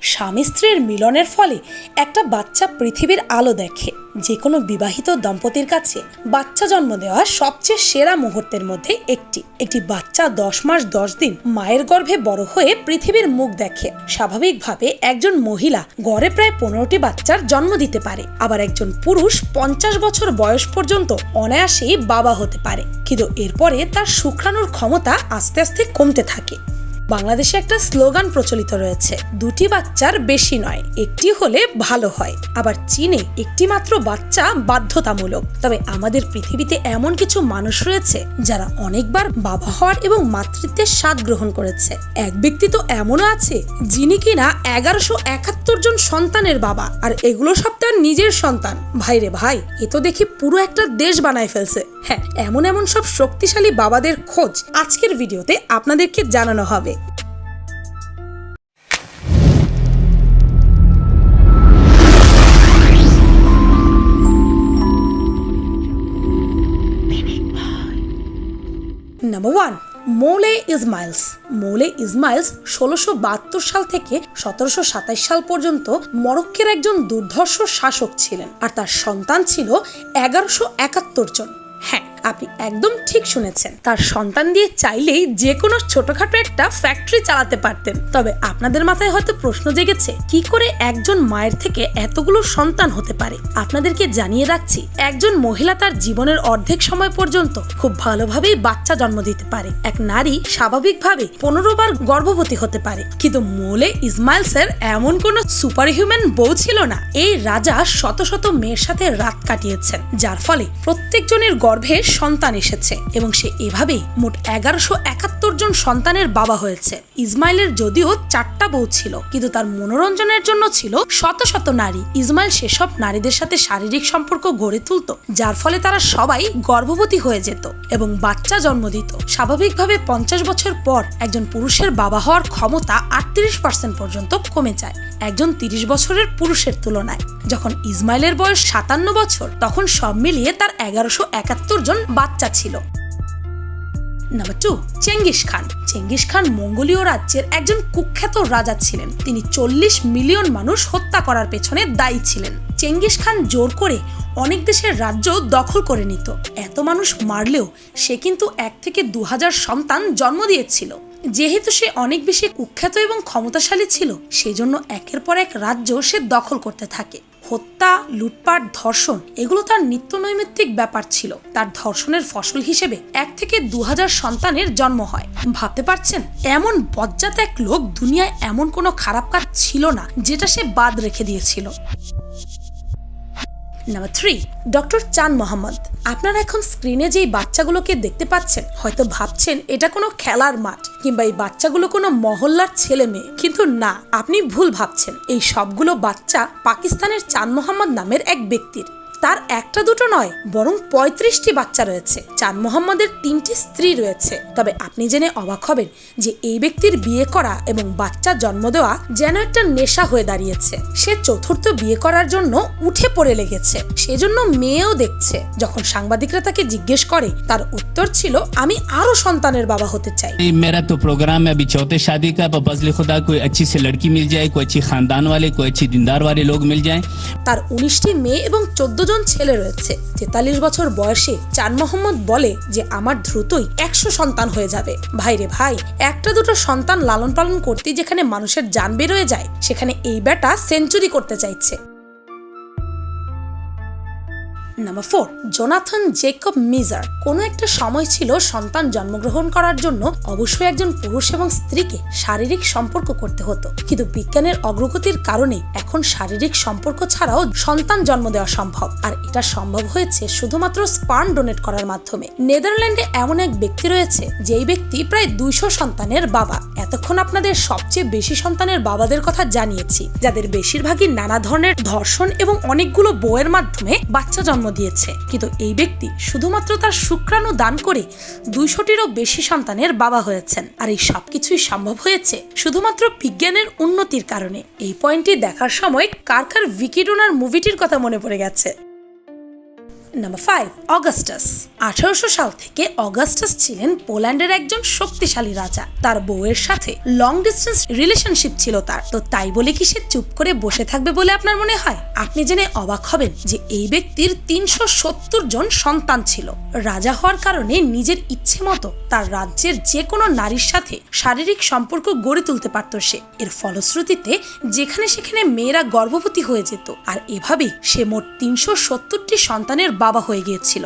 স্বামী স্ত্রীর মিলনের ফলে একটা বাচ্চা পৃথিবীর আলো দেখে যে কোনো বিবাহিত দম্পতির কাছে বাচ্চা জন্ম দেওয়া সবচেয়ে সেরা মুহূর্তের মধ্যে একটি। একটি বাচ্চা দশ মাস দশ দিন মায়ের গর্ভে বড় হয়ে পৃথিবীর মুখ দেখে। স্বাভাবিকভাবে একজন মহিলা গড়ে প্রায় পনেরোটি বাচ্চার জন্ম দিতে পারে। আবার একজন পুরুষ পঞ্চাশ বছর বয়স পর্যন্ত অনায়াসেই বাবা হতে পারে। কিন্তু এরপরে তার শুক্রাণুর ক্ষমতা আস্তে আস্তে কমতে থাকে। বাংলাদেশে একটা স্লোগান প্রচলিত রয়েছে, দুটি বাচ্চার বেশি নয়, একটি হলে ভালো হয়। আবার চীনে একটি মাত্র বাচ্চা বাধ্যতামূলক। তবে আমাদের পৃথিবীতে এমন কিছু মানুষ রয়েছে যারা অনেকবার বাবা হওয়ার এবং মাতৃত্বের স্বাদ গ্রহণ করেছে। এক ব্যক্তি তো এমনও আছে, যিনি কিনা এগারোশো একাত্তর জন সন্তানের বাবা, আর এগুলো সব তার নিজের সন্তান। ভাই রে ভাই, এ তো দেখি পুরো একটা দেশ বানায় ফেলছে। হ্যাঁ এমন এমন সব শক্তিশালী বাবাদের খোঁজ আজকের ভিডিওতে আপনাদেরকে জানানো হবে। নাম্বার ওয়ান মৌলে ইসমাইলস মৌলে ইসমাইলস ষোলোশো বাহাত্তর সাল থেকে সতেরোশো সাতাইশ সাল পর্যন্ত মরক্কের একজন দুর্ধর্ষ শাসক ছিলেন, আর তার সন্তান ছিল এগারোশো একাত্তর জন। হ্যাঁ আপনি একদম ঠিক শুনেছেন। তার সন্তান দিয়ে চাইলেই যে কোনো ছোটখাটো একটা ফ্যাক্টরি চালাতে পারতেন। তবে আপনাদের মাথায় হয়তো প্রশ্ন জেগেছে, কি করে একজন মায়ের থেকে এতগুলো সন্তান হতে পারে? আপনাদেরকে জানিয়ে রাখছি, একজন মহিলা তার জীবনের অর্ধেক সময় পর্যন্ত খুব ভালোভাবেই বাচ্চা জন্ম দিতে পারে। এক নারী স্বাভাবিকভাবে পনেরো বার গর্ভবতী হতে পারে। কিন্তু মোলে ইসমাইলসের এমন কোনো সুপার হিউম্যান বউ ছিল না। এই রাজা শত শত মেয়ের সাথে রাত কাটিয়েছেন, যার ফলে প্রত্যেকজনের গর্ভে সন্তান এসেছে এবং সে এভাবেই মোট এগারোশো একাত্তর জন সন্তানের বাবা হয়েছে। ইসমাইলের যদিও চারটা বউ ছিল, কিন্তু তার মনোরঞ্জনের জন্য ছিল শত শত নারী। ইসমাইল সেসব নারীদের সাথে শারীরিক সম্পর্ক গড়ে তুলত, যার ফলে তারা সবাই গর্ভবতী হয়ে যেত এবং বাচ্চা জন্ম দিত। স্বাভাবিকভাবে পঞ্চাশ বছর পর একজন পুরুষের বাবা হওয়ার ক্ষমতা আটত্রিশ পার্সেন্ট পর্যন্ত কমে যায়, একজন তিরিশ বছরের পুরুষের তুলনায়। যখন ইসমাইলের বয়স সাতান্ন বছর, তখন সব মিলিয়ে তার এগারোশো একাত্তর জন বাচ্চা ছিল। Number two Genghis Khan Genghis Khan মঙ্গোলীয় রাজ্যের একজন কুখ্যাত রাজা ছিলেন। তিনি চল্লিশ মিলিয়ন মানুষ হত্যা করার পেছনে দায়ী ছিলেন। চেঙ্গিস খান জোর করে অনেক দেশের রাজ্য দখল করে নিত। এত মানুষ মারলেও সে কিন্তু এক থেকে দু হাজার সন্তান জন্ম দিয়েছিল। যেহেতু সে অনেক বেশি কুখ্যাত এবং ক্ষমতাশালী ছিল, সেজন্য একের পর এক রাজ্য সে দখল করতে থাকে। হত্যা, লুটপাট, ধর্ষণ, এগুলো তার নিত্য নৈমিত্তিক ব্যাপার ছিল। তার ধর্ষণের ফসল হিসেবে এক থেকে দু হাজার সন্তানের জন্ম হয়। ভাবতে পারছেন? এমন বজ্জাত এক লোক দুনিয়ায় এমন কোনো খারাপ কাজ ছিল না, যেটা সে বাদ রেখে দিয়েছিল। নাম্বার থ্রি ডক্টর চান মোহাম্মদ আপনারা এখন স্ক্রিনে যেই বাচ্চাগুলোকে দেখতে পাচ্ছেন, হয়তো ভাবছেন এটা কোনো খেলার মাঠ কিংবা এই বাচ্চাগুলো কোনো মহল্লার ছেলে মেয়ে। কিন্তু না, আপনি ভুল ভাবছেন। এই সবগুলো বাচ্চা পাকিস্তানের চান মোহাম্মদ নামের এক ব্যক্তির। তার একটা দুটো নয় বরং পঁয়ত্রিশটি বাচ্চা রয়েছে চান মোহাম্মদের তিনটি স্ত্রী রয়েছে তবে আপনি জেনে অবাক হবেন যে এই ব্যক্তির বিয়ে করা এবং বাচ্চা জন্ম দেওয়া যেন একটা নেশা হয়ে দাঁড়িয়েছে সে চতুর্থ বিয়ে করার জন্য উঠে পড়ে লেগেছে সেজন্য মেয়েও দেখছে যখন সাংবাদিকরা তাকে জিজ্ঞেস করে তার উত্তর ছিল আমি আরো সন্তানের বাবা হতে চাই ये मेरा तो प्रोग्राम है अभी चौथे शादी का पर फजल खुदा कोई अच्छी सी लड़की मिल जाए कोई अच्छी खानदान वाले कोई अच्छी दीनदार वाले लोग मिल जाएं তার উনিশটি মেয়ে এবং চোদ্দ জন ছেলে রয়েছে। তেতাল্লিশ বছর বয়সে চান মোহাম্মদ বলে যে, আমার দ্রুতই একশো সন্তান হয়ে যাবে। ভাই রে ভাই, একটা দুটো সন্তান লালন পালন করতে যেখানে মানুষের যান বেরোয় যায়, সেখানে এই বেটা সেঞ্চুরি করতে চাইছে। Number four Jonathan Jacob Meijer কোনো একটা সময় ছিল সন্তান জন্মগ্রহণ করার জন্য অবশ্যই একজন পুরুষ এবং স্ত্রীকে শারীরিক সম্পর্ক করতে হতো। কিন্তু বিজ্ঞানের অগ্রগতির কারণে এখন শারীরিক সম্পর্ক ছাড়াও সন্তান জন্ম দেওয়া সম্ভব। আর এটা সম্ভব হয়েছে শুধুমাত্র স্পার্ম ডোনেট করার মাধ্যমে। নেদারল্যান্ডে এমন এক ব্যক্তি রয়েছে, যেই ব্যক্তি প্রায় দুইশো সন্তানের বাবা। এতক্ষণ আপনাদের সবচেয়ে বেশি সন্তানের বাবাদের কথা জানিয়েছি, যাদের বেশিরভাগই নানা ধরনের ধর্ষণ এবং অনেকগুলো বইয়ের মাধ্যমে বাচ্চা জন্ম দিয়েছে। কিন্তু এই ব্যক্তি শুধুমাত্র তার শুক্রাণু দান করে দুইশোটিরও বেশি সন্তানের বাবা হয়েছেন। আর এই সবকিছুই সম্ভব হয়েছে শুধুমাত্র বিজ্ঞানের উন্নতির কারণে। এই পয়েন্টটি দেখার সময় কার কার ভিকিডোনার মুভিটির কথা মনে পড়ে গেছে। নাম্বার ফাইভ অগাস্টাস আঠারোশো সাল থেকে অগাস্টাস ছিলেন পোল্যান্ডের একজন শক্তিশালী রাজা। তার বউয়ের সাথে লং ডিস্টেন্স রিলেশনশিপ ছিল তার। তো তাই বলে কি সে চুপ করে বসে থাকবে বলে আপনার মনে হয়? আপনি জেনে অবাক হবেন যে এই ব্যক্তির তিনশো সত্তর জন সন্তান ছিল। রাজা হওয়ার কারণে নিজের ইচ্ছে মতো তার রাজ্যের যে কোনো নারীর সাথে শারীরিক সম্পর্ক গড়ে তুলতে পারত সে। এর ফলশ্রুতিতে যেখানে সেখানে মেয়েরা গর্ভবতী হয়ে যেত। আর এভাবেই সে মোট তিনশো সত্তরটি সন্তানের বাবা হয়ে গিয়েছিল।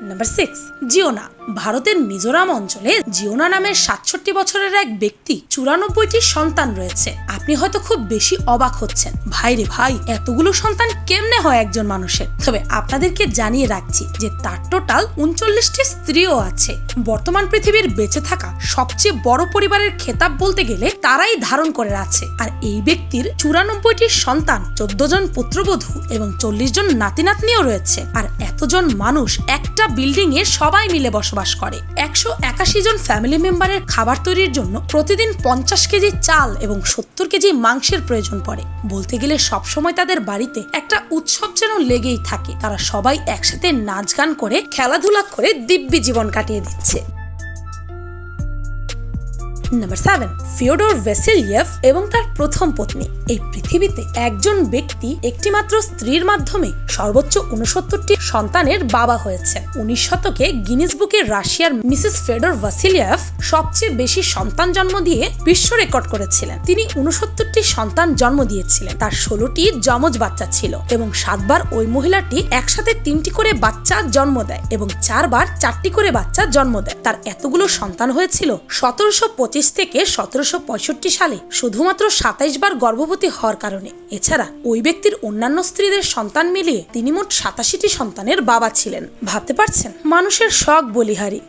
নাম্বার সিক্স জিওনা ভারতের মিজোরাম অঞ্চলে জিওনা নামের সাতষট্টি বছরের এক ব্যক্তি চুরানব্বইটি সন্তান রয়েছে। আপনি হয়তো খুব বেশি অবাক হচ্ছেন। ভাই রে ভাই, এতগুলো সন্তান কেমনে হয় একজন মানুষের? তবে আপনাদেরকে জানিয়ে রাখছি যে তার টোটাল উনচল্লিশটি স্ত্রীও আছে। বর্তমান পৃথিবীর বেঁচে থাকা সবচেয়ে বড় পরিবারের খেতাব বলতে গেলে তারাই ধারণ করে আছে। আর এই ব্যক্তির চুরানব্বইটি সন্তান, চোদ্দ জন পুত্রবধূ এবং চল্লিশ জন নাতি নাতনিও রয়েছে। আর এতজন মানুষ একটা বিল্ডিং এ সবাই মিলে বসবাস করে। একশো একাশি জন ফ্যামিলি মেম্বারের খাবার তৈরির জন্য প্রতিদিন পঞ্চাশ কেজি চাল এবং সত্তর কেজি মাংসের প্রয়োজন পড়ে। বলতে গেলে সবসময় তাদের বাড়িতে একটা উৎসব যেন লেগেই থাকে। তারা সবাই একসাথে নাচ গান করে, খেলাধুলা করে দিব্যি জীবন কাটিয়ে দিচ্ছে। নাম্বার সেভেন ফিওডোর ভেসেলিয়েভ এবং তার প্রথম পত্নী। এই পৃথিবীতে একজন ব্যক্তি একটিমাত্র স্ত্রীর মাধ্যমে সর্বোচ্চ উনসত্তরটি সন্তানের বাবা হয়েছে উনিশ শতকে গিনিস বুকে রাশিয়ার মিসেস ফেডোর ভাসিলিয়েভ সবচেয়ে বেশি সন্তান জন্ম দিয়ে বিশ্ব রেকর্ড করেছিলেন। তিনি উনসত্তরটি সন্তান জন্ম দিয়েছিলেন। তার ষোলোটি যমজ বাচ্চা ছিল এবং সাতবার ওই মহিলাটি একসাথে তিনটি করে বাচ্চা জন্ম দেয় এবং চারবার চারটি করে বাচ্চা জন্ম দেয়। তার এতগুলো সন্তান হয়েছিল সতেরোশো পঁচিশ থেকে সতেরোশো পঁয়ষট্টি সালে শুধুমাত্র সাতাইশ বার গর্ভবতী হওয়ার কারণে। এছাড়া ওই ব্যক্তির অন্যান্য স্ত্রীদের সন্তান মিলিয়ে তিনি মোট সাতাশিটি সন্তানের বাবা ছিলেন। ভাবতে পারছেন? মানুষের শখ বলিহারি।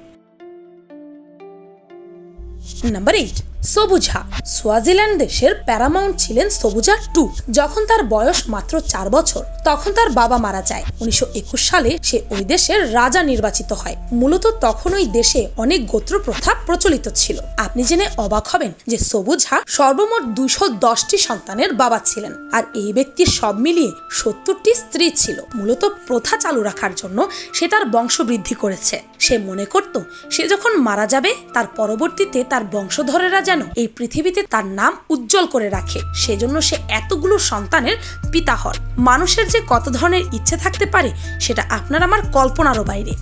নাম্বার এইট সবুজা। সোয়াজিল্যান্ড দেশের প্যারামাউন্ট ছিলেন সবুজা টু। যখন তার বয়স মাত্র চার বছর, তখন তার বাবা মারা যায়। উনিশশো একুশ সালে সে ওই দেশের রাজা নির্বাচিত হয়। মূলত তখন ওই দেশে অনেক গোত্র প্রথা প্রচলিত ছিল। আপনি জেনে অবাক হবেন যে সবুজা সর্বমোট দুইশো দশটি সন্তানের বাবা ছিলেন আর এই ব্যক্তির সব মিলিয়ে সত্তরটি স্ত্রী ছিল। মূলত প্রথা চালু রাখার জন্য সে তার বংশবৃদ্ধি করেছে। সে মনে করত, সে যখন মারা যাবে, তার পরবর্তীতে তার বংশধরেরা যেন এই পৃথিবীতে তার নাম উজ্জ্বল করে রাখে, সেজন্য সে এতগুলো সন্তানের পিতা হন। মানুষের যে কত ধরনের ইচ্ছে থাকতে পারে, সেটা আপনার আমার কল্পনারও বাইরে।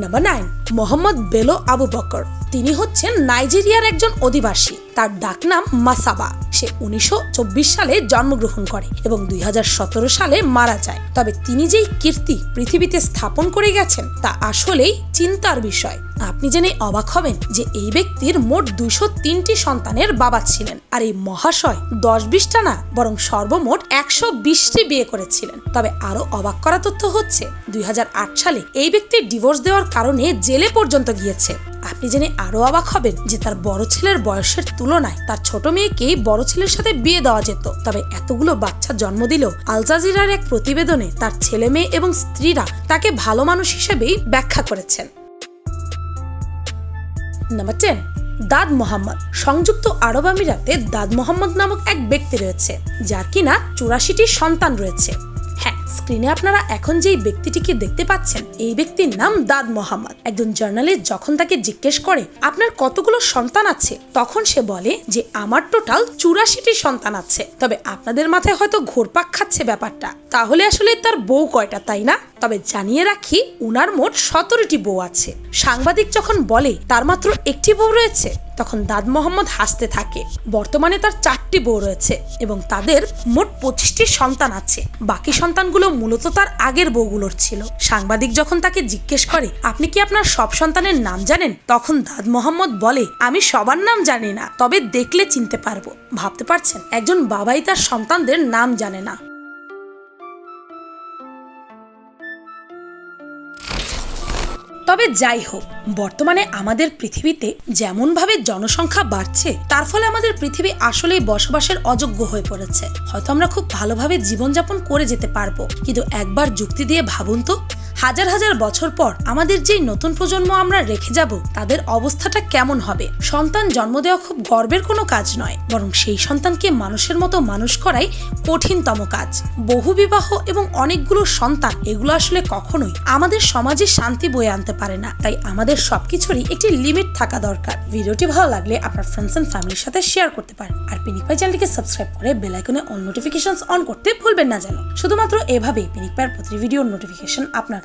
Number nine Mohammed Bello Abu Bakar তিনি হচ্ছেন নাইজেরিয়ার একজন অধিবাসী। তার ডাকনাম মাসাবা। সে উনিশশো চব্বিশ সালে জন্মগ্রহণ করে এবং দুই হাজার সতেরো সালে মারা যায়। তবে তিনি যেই কীর্তি পৃথিবীতে স্থাপন করে গেছেন, তা আসলেই চিন্তার বিষয়। আপনি জেনে অবাক হবেন যে এই ব্যক্তির মোট দুইশো তিনটি সন্তানের বাবা ছিলেন আর এই মহাশয় দশ বিশটা না, বরং সর্বমোট একশো বিশটি বিয়ে করেছিলেন। তবে আরও অবাক করা তথ্য হচ্ছে, দুই হাজার আট সালে এই ব্যক্তির ডিভোর্স দেওয়ার কারণে জেলে পর্যন্ত গিয়েছে। আপনি জেনে আরও অবাক হবেন যে তার বড় ছেলের বয়সের তুলনায় তার ছোট মেয়েকেই বড় ছেলের সাথে বিয়ে দেওয়া যেত। তবে এতগুলো বাচ্চা জন্ম দিলেও আল জাজিরার এক প্রতিবেদনে তার ছেলে মেয়ে এবং স্ত্রীরা তাকে ভালো মানুষ হিসেবেই ব্যাখ্যা করেছেন। Number ten Daad Mohammed. সংযুক্ত আরব আমিরাতে দাদ মোহাম্মদ নামক এক ব্যক্তি রয়েছে, যার কিনা চুরাশিটি সন্তান রয়েছে। হ্যাঁ স্ক্রিনে আপনারা এখন যেই ব্যক্তিটিকে দেখতে পাচ্ছেন, এই ব্যক্তির নাম দাদ মোহাম্মদ। একজন জার্নালিস্ট যখন তাকে জিজ্ঞেস করে, আপনার কতগুলো সন্তান আছে? তখন সে বলে যে, আমার টোটাল চুরাশিটি সন্তান আছে। তবে আপনাদের মাথায় হয়তো ঘোরপাক খাচ্ছে ব্যাপারটা। তাহলে আসলে তার বউ কয়টা, তাই না? তবে জানিয়ে রাখি, উনার মোট সতেরোটি বউ আছে। সাংবাদিক যখন বলে, তার মাত্র একটি বউ রয়েছে? তখন দাদ মোহাম্মদ হাসতে থাকে। বর্তমানে তার চারটি বউ রয়েছে এবং তাদের মোট পঁচিশটি সন্তান আছে। বাকি সন্তানগুলো মূলত তার আগের বউগুলোর ছিল। সাংবাদিক যখন তাকে জিজ্ঞেস করে, আপনি কি আপনার সব সন্তানের নাম জানেন? তখন দাদ মোহাম্মদ বলে, আমি সবার নাম জানি না, তবে দেখলে চিনতে পারব। ভাবতে পারছেন? একজন বাবাই তার সন্তানদের নাম জানে না। তবে যাই হোক, বর্তমানে আমাদের পৃথিবীতে যেমনভাবে জনসংখ্যা বাড়ছে, তার ফলে আমাদের পৃথিবী আসলেই বসবাসের অযোগ্য হয়ে পড়েছে। হয়তো আমরা খুব ভালোভাবে জীবনযাপন করে যেতে পারব, কিন্তু একবার যুক্তি দিয়ে ভাবুন তো। হাজার হাজার বছর পর আমাদের যে নতুন প্রজন্ম আমরা রেখে যাব, তাদের অবস্থাটা কেমন হবে? সন্তান জন্ম দেওয়া খুব গর্বের কোনো কাজ নয়, বরং সেই সন্তানকে মানুষের মতো মানুষ করাই কঠিনতম কাজ। বহু বিবাহ এবং অনেকগুলো সন্তান, এগুলো আসলে কখনোই আমাদের সমাজে শান্তি বয়ে আনতে পারে না। তাই আমাদের সবকিছুরই একটি লিমিট থাকা দরকার। ভিডিওটি ভালো লাগলে আপনার ফ্রেন্ডস এন্ড ফ্যামিলির সাথে শেয়ার করতে পারেন। আর পিনিক পাই চ্যানেলটিকে সাবস্ক্রাইব করে বেল আইকনে অল নোটিফিকেশনস অন করতে ভুলবেন না যেন। শুধুমাত্র এভাবেই পিনিক প্রতি ভিডিওর নোটিফিকেশন আপনার